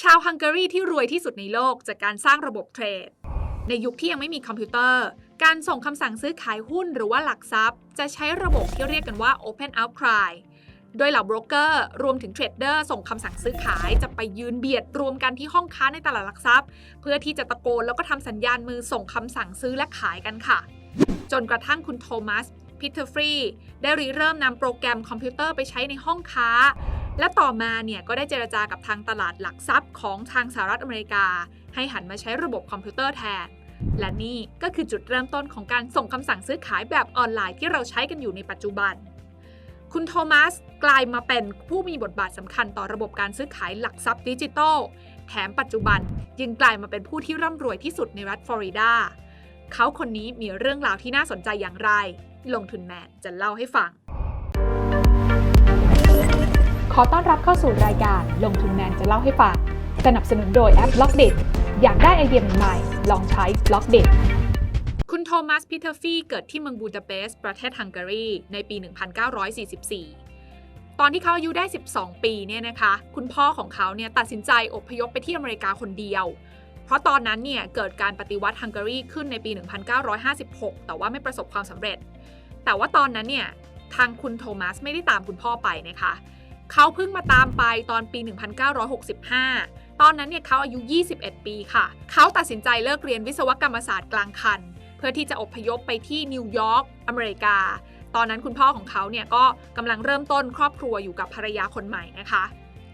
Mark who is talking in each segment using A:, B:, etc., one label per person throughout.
A: ชาวฮังการีที่รวยที่สุดในโลกจากการสร้างระบบเทรด ในยุคที่ยังไม่มีคอมพิวเตอร์ การส่งคำสั่งซื้อขายหุ้นหรือว่าหลักทรัพย์ จะใช้ระบบที่เรียกกันว่า Open Outcry โดยเหล่าโบรกเกอร์รวมถึงเทรดเดอร์ส่งคำสั่งซื้อขายจะไปยืนเบียดรวมกันที่ห้องค้าในตลาดหลักทรัพย์ เพื่อที่จะตะโกนแล้วก็ทำสัญญาณมือส่งคำสั่งซื้อและขายกันค่ะ จนกระทั่งคุณโทมัสพิทเทอร์ฟรีได้ริเริ่มนำโปรแกรมคอมพิวเตอร์ไปใช้ในห้องค้า และต่อมาเนี่ยก็ได้เจรจากับทางตลาดหลักทรัพย์ของทางสหรัฐอเมริกา ให้หันมาใช้ระบบคอมพิวเตอร์แทน และนี่ก็คือจุดเริ่มต้นของการส่งคำสั่งซื้อขายแบบออนไลน์ที่เราใช้กันอยู่ในปัจจุบัน คุณโทมัสกลายมาเป็นผู้มีบทบาทสำคัญต่อระบบการซื้อขายหลักทรัพย์ดิจิทัลแถมปัจจุบันยังกลายมาเป็นผู้ที่ร่ำรวยที่สุดในรัฐฟลอริดาเขาคนนี้มีเรื่องราวที่น่าสนใจอย่างไร ลงทุนแมนจะเล่าให้ฟัง
B: ขอต้อนรับเข้าสู่รายการลงทุนแมนจะเล่าให้ฟัง สนับสนุนโดยแอป b ล็อกเด็อยากได้ไอเดียใหม่ๆลองใช้บล็อกเด็
A: คุณโทมัสพีเทอร์ฟีเกิดที่เมืองบูดาเปสต์ประเทศฮังการี ในปี 1944 ตอนที่เขาอายุได้ 12 ปีเนี่ยนะคะ คุณพ่อของเขาเนี่ยตัดสินใจอพยพไปที่อเมริกาคนเดียว เพราะตอนนั้นเนี่ยเกิดการปฏิวัติฮังการีขึ้นในปี 1956 แต่ว่าไม่ประสบความสำเร็จ แต่ว่าตอนนั้นเนี่ยทางคุณโทมัสไม่ได้ตามคุณพ่อไปนะคะ เขาเพิ่งมาตามไปตอนปี 1965 ตอนนั้นเนี่ยเขาอายุ 21 ปีค่ะ เขาตัดสินใจเลิกเรียนวิศวกรรมศาสตร์กลางคัน เพื่อที่จะอพยพไปที่นิวยอร์กอเมริกา ตอนนั้นคุณพ่อของเขาเนี่ยก็กำลังเริ่มต้นครอบครัวอยู่กับภรรยาคนใหม่นะคะ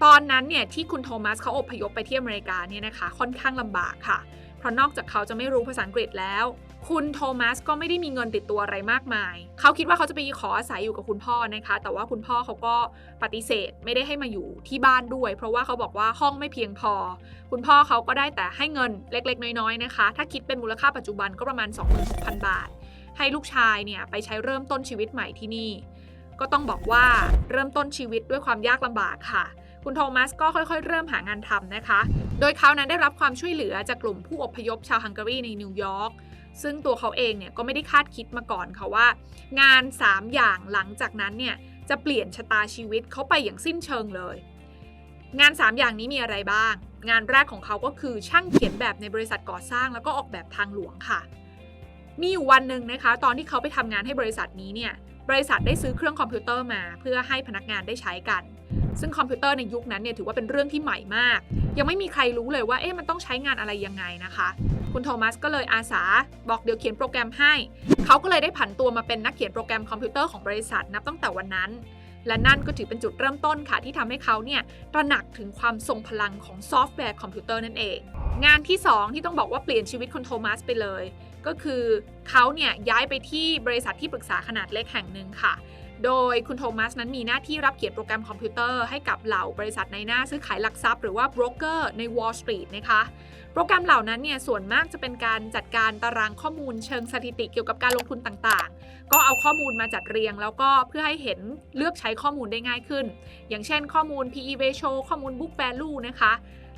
A: ตอนนั้นเนี่ยที่คุณโทมัสเขาอพยพไปที่อเมริกาเนี่ยนะคะค่อนข้างลำบากค่ะ เพราะนอกจากเขาจะไม่รู้ภาษาอังกฤษแล้ว คุณโทมัสก็ไม่ได้มีเงินติดตัวอะไรมากมาย เขาคิดว่าเขาจะไปขออาศัยอยู่กับคุณพ่อนะคะ แต่ว่าคุณพ่อเขาก็ปฏิเสธไม่ได้ให้มาอยู่ที่บ้านด้วย เพราะว่าเขาบอกว่าห้องไม่เพียงพอ คุณพ่อเขาก็ได้แต่ให้เงินเล็กๆ น้อยๆนะคะ ถ้าคิดเป็นมูลค่าปัจจุบันก็ประมาณ 26,000 บาท ให้ลูกชายเนี่ยไปใช้เริ่มต้นชีวิตใหม่ที่นี่ ก็ต้องบอกว่าเริ่มต้นชีวิตด้วยความยากลำบากค่ะ คุณโทมัสก็ค่อยๆ เริ่มหางานทำนะคะ โดยเขานั้นได้รับความช่วยเหลือจากกลุ่มผู้อพยพชาวฮังการีในนิวยอร์กซึ่งตัวเขาเองเนี่ยก็ไม่ได้คาดคิดมาก่อนค่ะว่า งาน 3 อย่างหลังจากนั้นเนี่ยจะเปลี่ยนชะตาชีวิตเขาไปอย่างสิ้นเชิงเลย งาน 3 อย่างนี้มีอะไรบ้าง งานแรกของเขาก็คือช่างเขียนแบบในบริษัทก่อสร้างแล้วก็ออกแบบทางหลวงค่ะ มีอยู่วันหนึ่งนะคะ ตอนที่เขาไปทำงานให้บริษัทนี้เนี่ยบริษัทได้ซื้อเครื่องคอมพิวเตอร์มา เพื่อให้พนักงานได้ใช้กัน ซึ่งคอมพิวเตอร์ในยุคนั้นเนี่ยถือว่าเป็นเรื่องที่ใหม่มาก ยังไม่มีใครรู้เลยว่าเอ๊ะมันต้องใช้งานอะไรยังไงนะคะ คุณโทมัสก็เลยอาสาบอกเดี๋ยวเขียนโปรแกรมให้ เขาก็เลยได้ผันตัวมาเป็นนักเขียนโปรแกรมคอมพิวเตอร์ของบริษัทนับตั้งแต่วันนั้น และนั่นก็ถือเป็นจุดเริ่มต้นค่ะ ที่ทำให้เขาเนี่ยตระหนักถึงความทรงพลังของซอฟต์แวร์คอมพิวเตอร์นั่นเอง งานที่ 2 ที่ต้องบอกว่าเปลี่ยนชีวิตคุณโทมัสไปเลย ก็คือเขาเนี่ยย้ายไปที่บริษัทที่ปรึกษาขนาดเล็กแห่งหนึ่งค่ะ โดยคุณโทมัสนั้นมีหน้าที่รับเขียนโปรแกรมคอมพิวเตอร์ให้กับเหล่าบริษัทในหน้าซื้อขายหลักทรัพย์หรือว่าโบรกเกอร์ใน Wall Street นะคะ โปรแกรมเหล่านั้นเนี่ยส่วนมากจะเป็นการจัดการตารางข้อมูลเชิงสถิติเกี่ยวกับการลงทุนต่างๆ ก็เอาข้อมูลมาจัดเรียง แล้วก็เพื่อให้เห็นเลือกใช้ข้อมูลได้ง่ายขึ้น อย่างเช่นข้อมูล PE ratio ข้อมูล book value นะคะ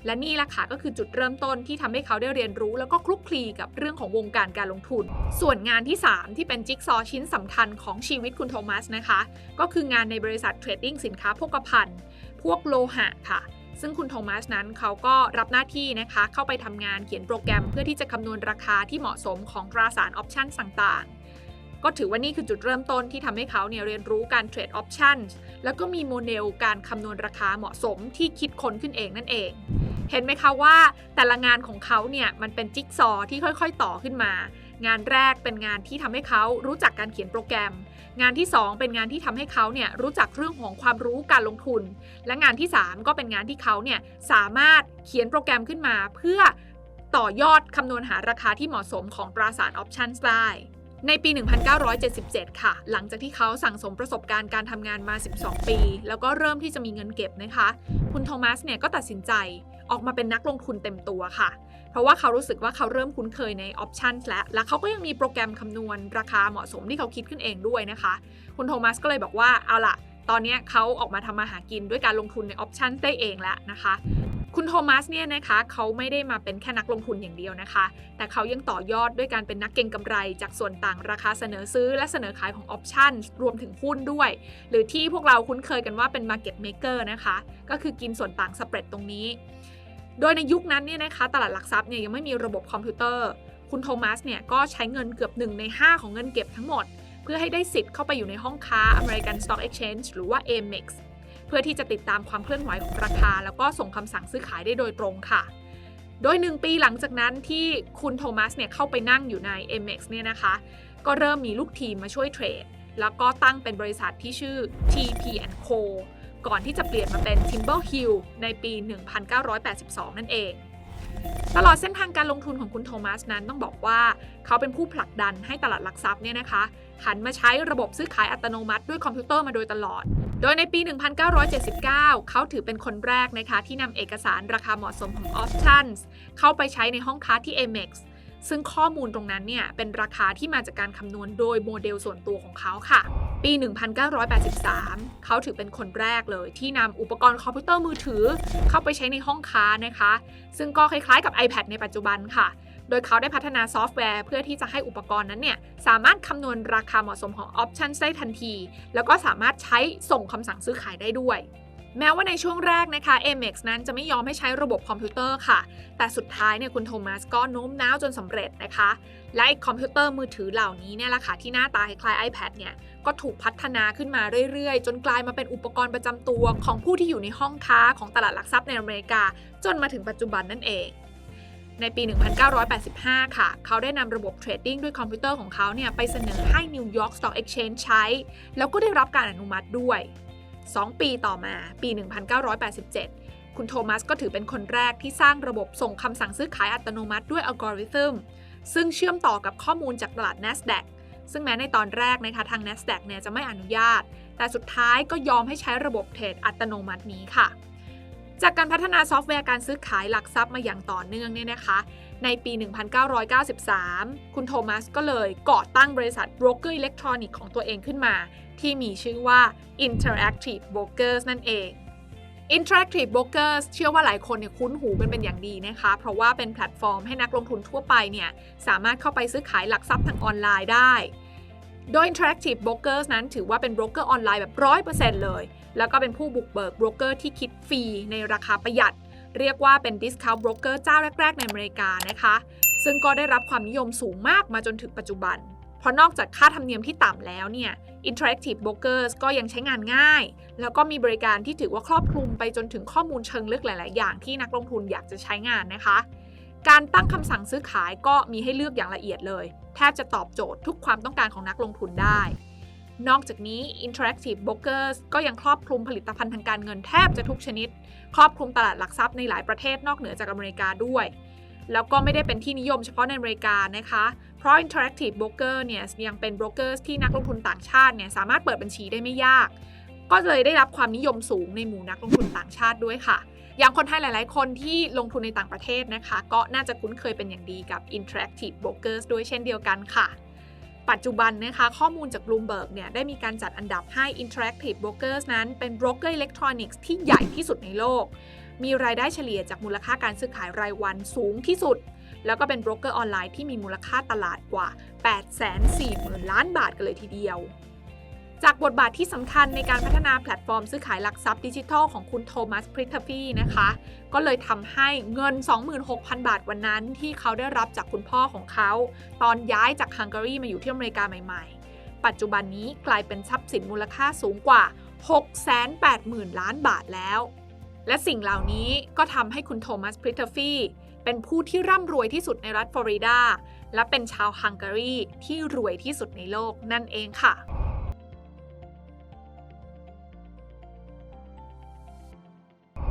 A: และนี่แหละค่ะก็คือจุดเริ่มต้นที่ทำให้เขาได้เรียนรู้ แล้วก็คลุกคลีกับเรื่องของวงการการลงทุน ส่วนงานที่ 3 ที่เป็นจิ๊กซอว์ชิ้นสำคัญของชีวิตคุณโทมัสนะคะ ก็คืองานในบริษัทเทรดดิ้งสินค้าโภคภัณฑ์ พวกโลหะค่ะซึ่งคุณโทมัสนั้นเขาก็รับหน้าที่นะคะ เข้าไปทำงานเขียนโปรแกรมเพื่อที่จะคำนวณราคาที่เหมาะสมของตราสารออปชันต่างๆ ก็ถือว่านี่คือจุดเริ่มต้นที่ทำให้เขาเนี่ยเรียนรู้การเทรดออปชันแล้วก็มีโมเดลการคำนวณราคาเหมาะสมที่คิดค้นขึ้นเองนั่นเอง เห็นไหมคะว่าแต่ละงานของเขาเนี่ยมันเป็นจิ๊กซอว์ที่ค่อยๆ ต่อขึ้นมา งานแรกเป็นงานที่ทำให้เขารู้จักการเขียนโปรแกรม งานที่ 2 เป็นงานที่ทำให้เขาเนี่ยรู้จักเรื่องของความรู้การลงทุน และงานที่ 3 ก็เป็นงานที่เขาเนี่ยสามารถเขียนโปรแกรมขึ้นมา เพื่อต่อยอดคำนวณหาราคาที่เหมาะสมของตราสารออปชั่นได้ในปี 1977 ค่ะ หลังจากที่เขาสั่งสมประสบการณ์การทำงานมา 12 ปี แล้วก็เริ่มที่จะมีเงินเก็บนะคะ คุณโทมัสเนี่ยก็ตัดสินใจ ออกมาเป็นนักลงทุนเต็มตัวค่ะ เพราะว่าเขารู้สึกว่าเขาเริ่มคุ้นเคยในออปชันและและเขาก็ยังมีโปรแกรมคำนวณราคาเหมาะสมที่เขาคิดขึ้นเองด้วยนะคะ คุณโทมัสก็เลยบอกว่าเอาล่ะตอนนี้เขาออกมาทำมาหากินด้วยการลงทุนในออปชันได้เองแล้วนะคะคุณโทมัสเนี่ยนะคะเขาไม่ได้มาเป็นแค่นักลงทุนอย่างเดียวนะคะ แต่เขายังต่อยอดด้วยการเป็นนักเก็งกำไร จากส่วนต่างราคาเสนอซื้อและเสนอขายของออปชันรวมถึงหุ้นด้วย หรือที่พวกเราคุ้นเคยกันว่าเป็น Market Maker นะคะ ก็คือกินส่วนต่างสเปรดตรงนี้ โดยในยุคนั้นเนี่ยนะคะตลาดหลักทรัพย์เนี่ยยังไม่มีระบบคอมพิวเตอร์ คุณโทมัสเนี่ยก็ใช้เงินเกือบ 1 ใน 5 ของเงินเก็บทั้งหมด เพื่อให้ได้สิทธิ์เข้าไปอยู่ในห้องค้า American Stock Exchange หรือว่า AMEX เพื่อที่จะติดตามความเคลื่อนไหวของราคา แล้วก็ส่งคำสั่งซื้อขายได้โดยตรงค่ะ โดย 1 ปีหลังจากนั้นที่คุณโทมัสเนี่ยเข้าไปนั่งอยู่ใน AMEX เนี่ยนะคะ ก็เริ่มมีลูกทีมมาช่วยเทรดแล้วก็ตั้งเป็นบริษัทที่ชื่อ TP&Co ก่อนที่จะเปลี่ยนมาเป็น Timber Hill ในปี 1982 นั่นเอง ตลอดเส้นทางการลงทุนของคุณโทมัสนั้นต้องบอกว่าเขาเป็นผู้ผลักดันให้ตลาดหลักทรัพย์เนี่ยนะคะหันมาใช้ระบบซื้อขายอัตโนมัติด้วยคอมพิวเตอร์มาโดยตลอด โดยในปี 1979 เขาถือเป็นคนแรกนะคะที่นำเอกสารราคาเหมาะสมของ options เข้าไปใช้ในห้องค้าที่ Amex ซึ่งข้อมูลตรงนั้นเนี่ยเป็นราคาที่มาจากการคำนวณโดยโมเดลส่วนตัวของเขาค่ะ ปี 1983 เขาถือเป็นคนแรกเลย ที่นำอุปกรณ์คอมพิวเตอร์มือถือ เข้าไปใช้ในห้องค้านะคะ ซึ่งก็คล้ายๆกับ iPad ในปัจจุบันค่ะ โดยเขาได้พัฒนาซอฟต์แวร์เพื่อที่จะให้อุปกรณ์นั้นเนี่ย สามารถคำนวณราคาเหมาะสมของออปชันได้ทันที แล้วก็สามารถใช้ส่งคำสั่งซื้อขายได้ด้วย แม้ว่าในช่วงแรกนะคะ Amex นั้นจะไม่ยอมให้ใช้ระบบคอมพิวเตอร์ค่ะ แต่สุดท้ายเนี่ยคุณโทมัสก็โน้มน้าวจนสำเร็จนะคะ และไอคอมพิวเตอร์มือถือเหล่านี้เนี่ยแหละค่ะที่หน้าตาคล้าย iPad เนี่ยก็ถูกพัฒนาขึ้นมาเรื่อยๆ จนกลายมาเป็นอุปกรณ์ประจำตัวของผู้ที่อยู่ในห้องค้าของตลาดหลักทรัพย์ในอเมริกา จนมาถึงปัจจุบันนั่นเองในปี 1985 ค่ะ เขาได้นำระบบเทรดดิ้งด้วยคอมพิวเตอร์ของเขาเนี่ยไปเสนอให้ New York Stock Exchange ใช้ แล้วก็ได้รับการอนุมัติด้วย 2 ปีต่อมาปี 1987 คุณโทมัสก็ถือเป็นคนแรกที่สร้างระบบส่งคำสั่งซื้อขายอัตโนมัติด้วยอัลกอริทึมซึ่งเชื่อมต่อกับข้อมูลจากตลาด NASDAQ ซึ่งแม้ในตอนแรกนะคะทาง NASDAQ เนี่ยจะไม่อนุญาต แต่สุดท้ายก็ยอมให้ใช้ระบบเทรดอัตโนมัตินี้ค่ะ จากการพัฒนาซอฟต์แวร์การซื้อขายหลักทรัพย์มาอย่างต่อเนื่องเนี่ยนะคะ ในปี 1993 คุณโทมัสก็เลยก่อตั้งบริษัทโบรกเกอร์อิเล็กทรอนิกส์ของตัวเองขึ้นมา ที่มีชื่อว่า Interactive Brokers นั่นเอง Interactive Brokers เชื่อว่าหลายคนเนี่ยคุ้นหูกันเป็นอย่างดีนะคะ เพราะว่าเป็นแพลตฟอร์มให้นักลงทุนทั่วไปเนี่ยสามารถเข้าไปซื้อขายหลักทรัพย์ทางออนไลน์ได้ โดย Interactive Brokers นั้นถือว่าเป็นโบรกเกอร์ออนไลน์แบบ 100%เลย แล้วก็เป็นผู้บุกเบิกโบรกเกอร์ที่คิดฟรีในราคาประหยัด เรียกว่าเป็น Discount Broker เจ้าแรก ๆ ในอเมริกานะคะ ซึ่งก็ได้รับความนิยมสูงมากมาจนถึงปัจจุบัน เพราะนอกจากค่าธรรมเนียมที่ต่ำแล้วเนี่ย Interactive Brokers ก็ยังใช้งานง่าย แล้วก็มีบริการที่ถือว่าครอบคลุมไปจนถึงข้อมูลเชิงลึกหลาย ๆ อย่างที่นักลงทุนอยากจะใช้งานนะคะ การตั้งคำสั่งซื้อขายก็มีให้เลือกอย่างละเอียดเลย แทบจะตอบโจทย์ทุกความต้องการของนักลงทุนได้ นอกจากนี้ Interactive Brokers ก็ยังครอบคลุมผลิตภัณฑ์ทางการเงินแทบจะทุกชนิด ครอบคลุมตลาดหลักทรัพย์ในหลายประเทศนอกเหนือจากอเมริกาด้วย แล้วก็ไม่ได้เป็นที่นิยมเฉพาะในอเมริกานะคะ เพราะ Interactive Broker เนี่ยยังเป็นโบรกเกอร์ที่นักลงทุนต่างชาติเนี่ยสามารถเปิดบัญชีได้ไม่ยาก ก็เลยได้รับความนิยมสูงในหมู่นักลงทุนต่างชาติด้วยค่ะอย่างคนไทยหลาย ๆ คนที่ลงทุนในต่างประเทศนะคะ ก็น่าจะคุ้นเคยเป็นอย่างดีกับ Interactive Brokers ด้วยเช่นเดียวกันค่ะ ปัจจุบันนะคะข้อมูลจาก Bloomberg เนี่ยได้มีการจัดอันดับให้ Interactive Brokers นั้นเป็นโบรกเกอร์อิเล็กทรอนิกส์ที่ใหญ่ที่สุดในโลก มีรายได้เฉลี่ยจากมูลค่าการซื้อขายรายวันสูงที่สุด แล้วก็เป็นโบรกเกอร์ออนไลน์ที่มีมูลค่าตลาดกว่า 840,000 ล้านบาทกันเลยทีเดียว จากบทบาทที่สำคัญในการพัฒนาแพลตฟอร์มซื้อขายหลักทรัพย์ดิจิทัลของคุณโทมัสพริทฟีนะคะ ก็เลยทำให้เงิน 26,000 บาทวันนั้น ที่เขาได้รับจากคุณพ่อของเขา ตอนย้ายจากฮังการีมาอยู่ที่อเมริกาใหม่ๆ ปัจจุบันนี้กลายเป็นทรัพย์สินมูลค่าสูงกว่า 680,000 ล้านบาทแล้ว และสิ่งเหล่านี้ก็ทำให้คุณโทมัสพริทฟีเป็นผู้ที่ร่ำรวยที่สุดในรัฐฟลอริดา และเป็นชาวฮังการีที่รวยที่สุดในโลกนั่นเองค่ะ